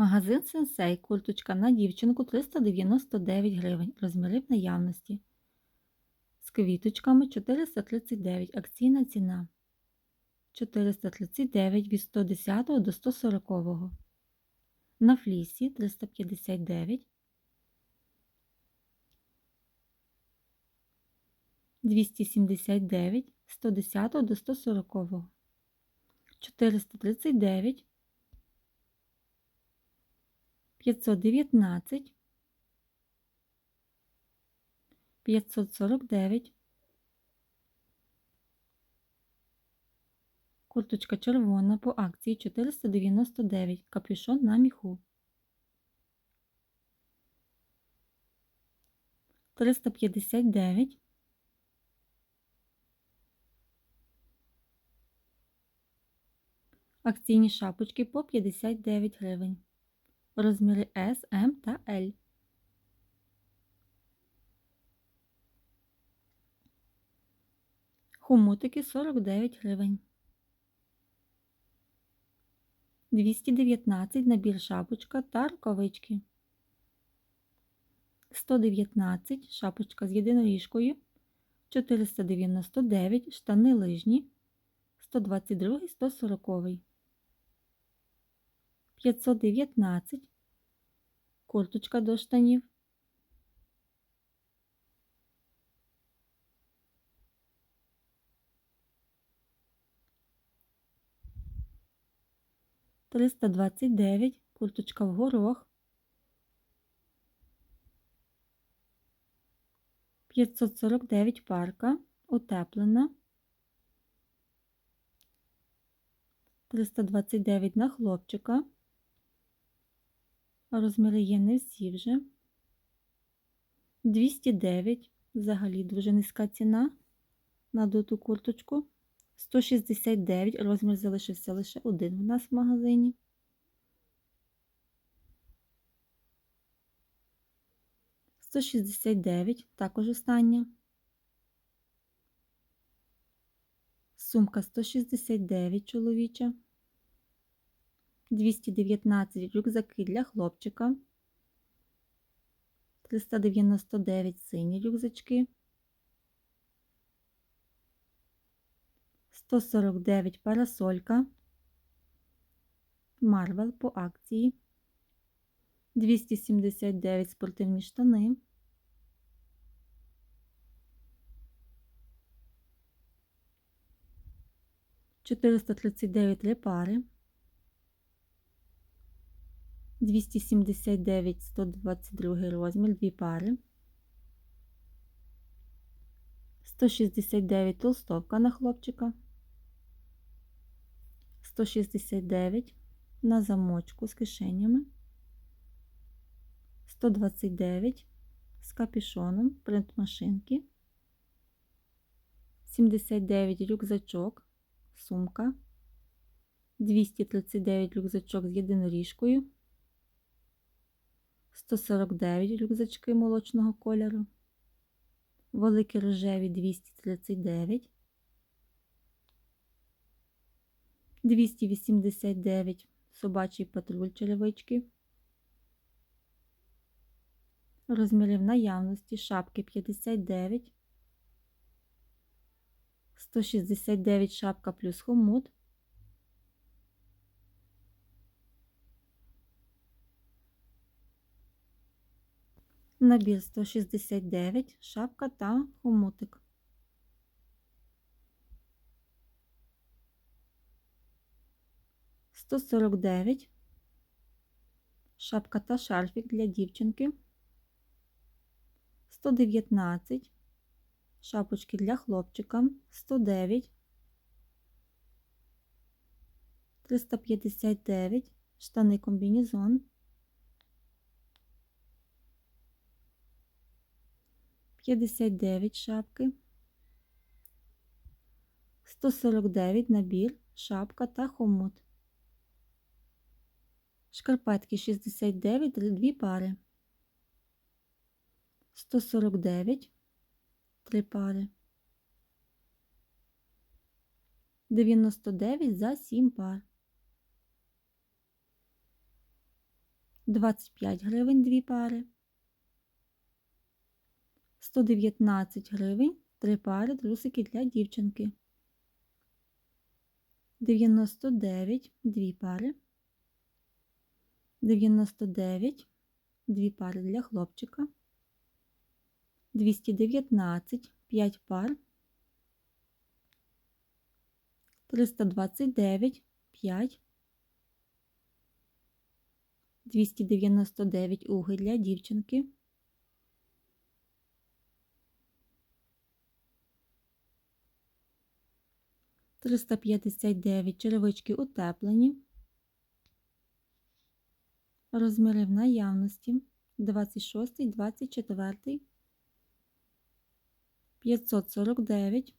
Магазин Сенсей. Курточка на дівчинку 399 гривень. Розміри в наявності. З квіточками 439. Акційна ціна. 439 від 110 до 140. На флісі 359. 279 110 до 140. 439 519 549 Курточка червона по акції 499 капюшон на міху. 359 Акційні шапочки по 59 гривень. Розміри S, M та L. Хомутики 49 гривень. 219 набір шапочка та рукавички. 119 шапочка з єдиноріжкою. 499 штани лижні. 122 140 519 курточка до штанів. Триста двадцять дев'ять, курточка в горох. П'ятсот сорок дев'ять парка, утеплена. 329 на хлопчика. Розміри є не всі вже. 209, взагалі дуже низька ціна на дуту курточку. 169, розмір залишився лише один у нас в магазині. Сто шістдесят дев'ять, також остання. Сумка 169 чоловіча. 219 рюкзаки для хлопчика. 399 сині рюкзачки. 149 парасолька. Марвел по акції. 279 спортивні штани. 439 три пари, 279 122 розмір, дві пари, 169 толстовка на хлопчика, 169 на замочку з кишенями, 129 з капюшоном, принт машинки, 79 рюкзачок сумка, 239 рюкзачок з єдиноріжкою, 149 рюкзачки молочного кольору, великі рожеві 239, 289 собачий патруль черевички, розмірів наявності шапки 59. 169 шапка плюс хомут. Набір 169, шапка та хомутик. Сто сорок дев'ять, шапка та шарфік для дівчинки. Сто дев'ятнадцять, шапочки для хлопчика 109, 359, штани комбінезон, 59 шапки, 149 набір, шапка та хомут. Шкарпетки 69, дві пари. 149 три пари. 99 за 7 пар. 25 гривень дві пари. 119 гривень три пари трусики для дівчинки. 99 дві пари. 99 дві пари для хлопчика. 219 5 пар. 329 5 299 уги для дівчинки. Триста п'ятдесят дев'ять. Черевички утеплені. Розміри в наявності. 26, 24, 549,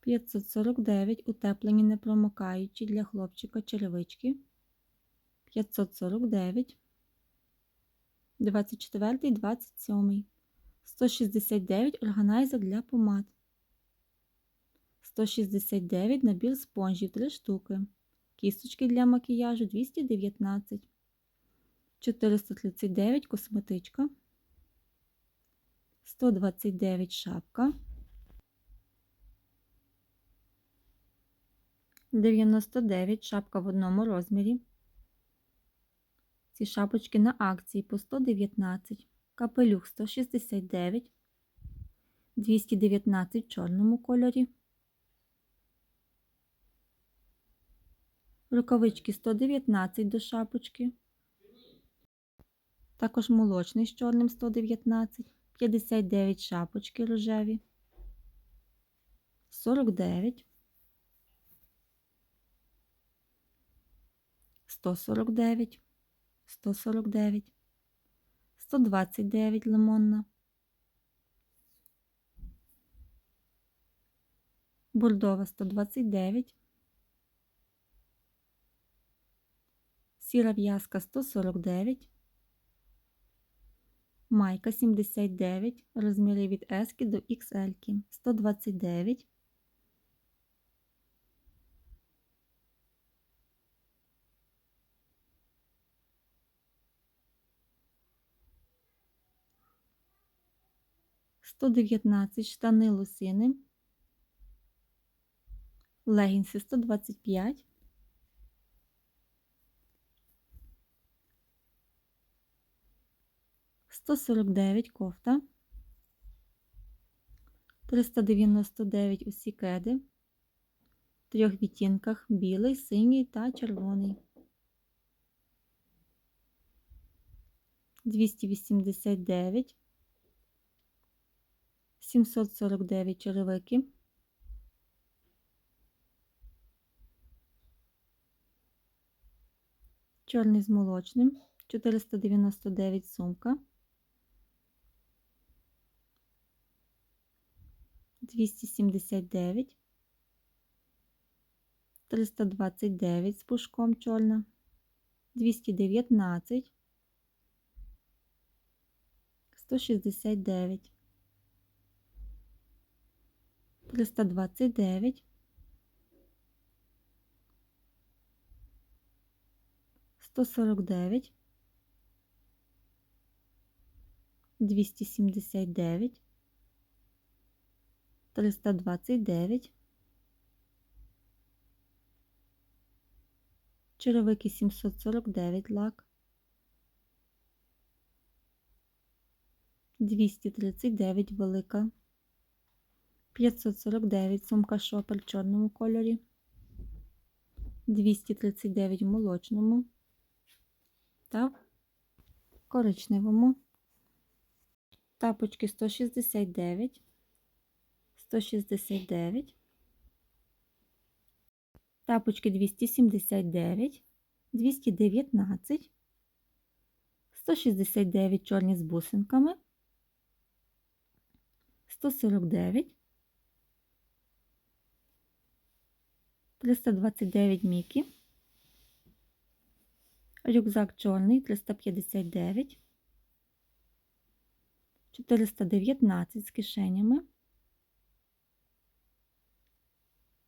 549 утеплені непромокаючі для хлопчика черевички. 549, 24, 27, 169 органайзер для помад. 169 набір спонжів 3 штуки. Кісточки для макіяжу 219, 439 косметичка, 129 шапка, 99 шапка в одному розмірі. Ці шапочки на акції по 119, капелюх 169, 219 в чорному кольорі. Рукавички 119 до шапочки. Також молочний з чорним 119, 59 шапочки рожеві, 49, 149, 149, 129 лимонна, бордова 129, сіра в'язка 149, майка 79, розміри від S до XL 129, Сто дев'ятнадцять штани лосини, легінси 125, 149 кофта, 399 усі кеди, в трьох відтінках білий, синій та червоний. 289, 749 черевики, чорний з молочним, 499 сумка. 279, 329 з пушком чорна, 219, 169, 329, 149, 279, 329, черевики 749 лак, 239 велика, 549 сумка шопер в чорному кольорі, 239 в молочному. Та в коричневому, тапочки 169, 169, тапочки 279, 219, 169 чорні з бусинками, 149, 329 мікі, рюкзак чорний 359, 419 з кишенями,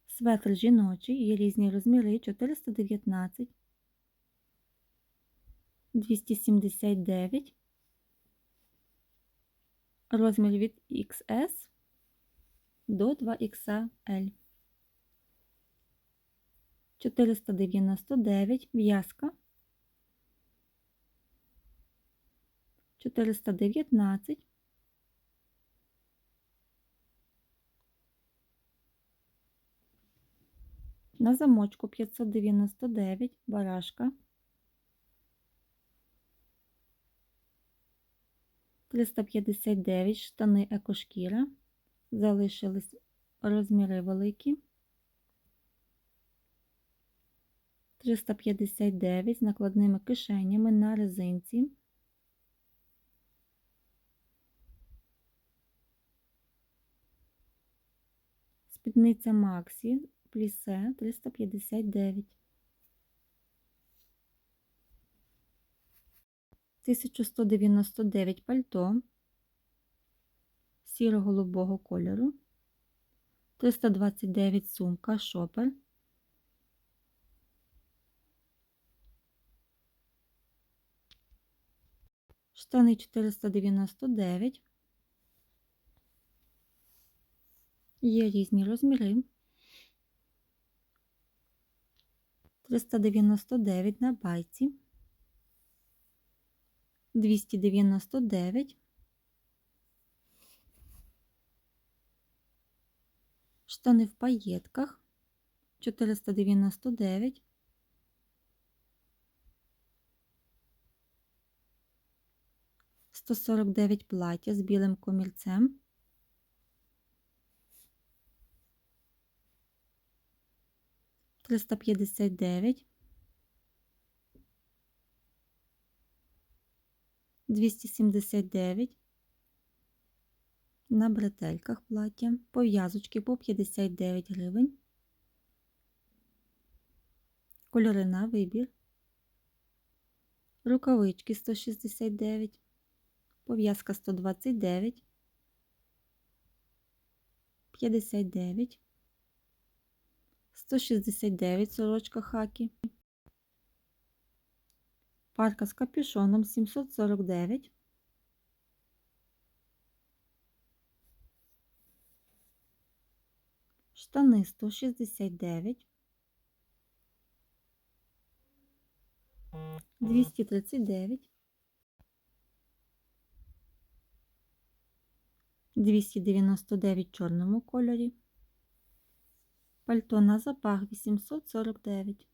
Светр жіночий, є різні розміри 419, 279, розмір від XS до 2XL. 499 в'язка, 419, на замочку 599 барашка, 359 штани екошкіра, залишились розміри великі. 359 з накладними кишенями на резинці. Спідниця Максі плісе 359. 1199 пальто сіро-голубого кольору, 329 сумка шопер. Штани 499. Є різні розміри. 399 на байці, 299, штани в паєтках 499, 149 плаття з білим комірцем. Триста п'ятдесят дев'ять. На бретельках плаття. Пов'язочки по 59 гривень. Кольори на вибір. Рукавички 169 пов'язка 129, 59, 169 сорочка хакі, парка з капюшоном 749, штани 169, 239, 299 в чорному кольорі, пальто на запах 849,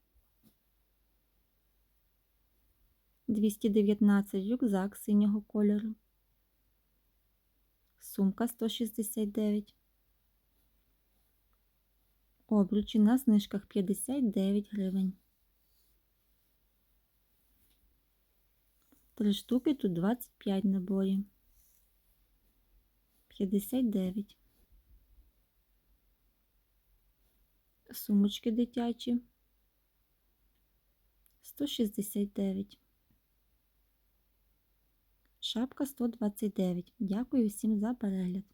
219 рюкзак синього кольору, сумка 169, обручі на знижках 59 гривень. Три штуки тут 25 наборів. 59. Сумочки дитячі 169. Шапка 129. Дякую всім за перегляд.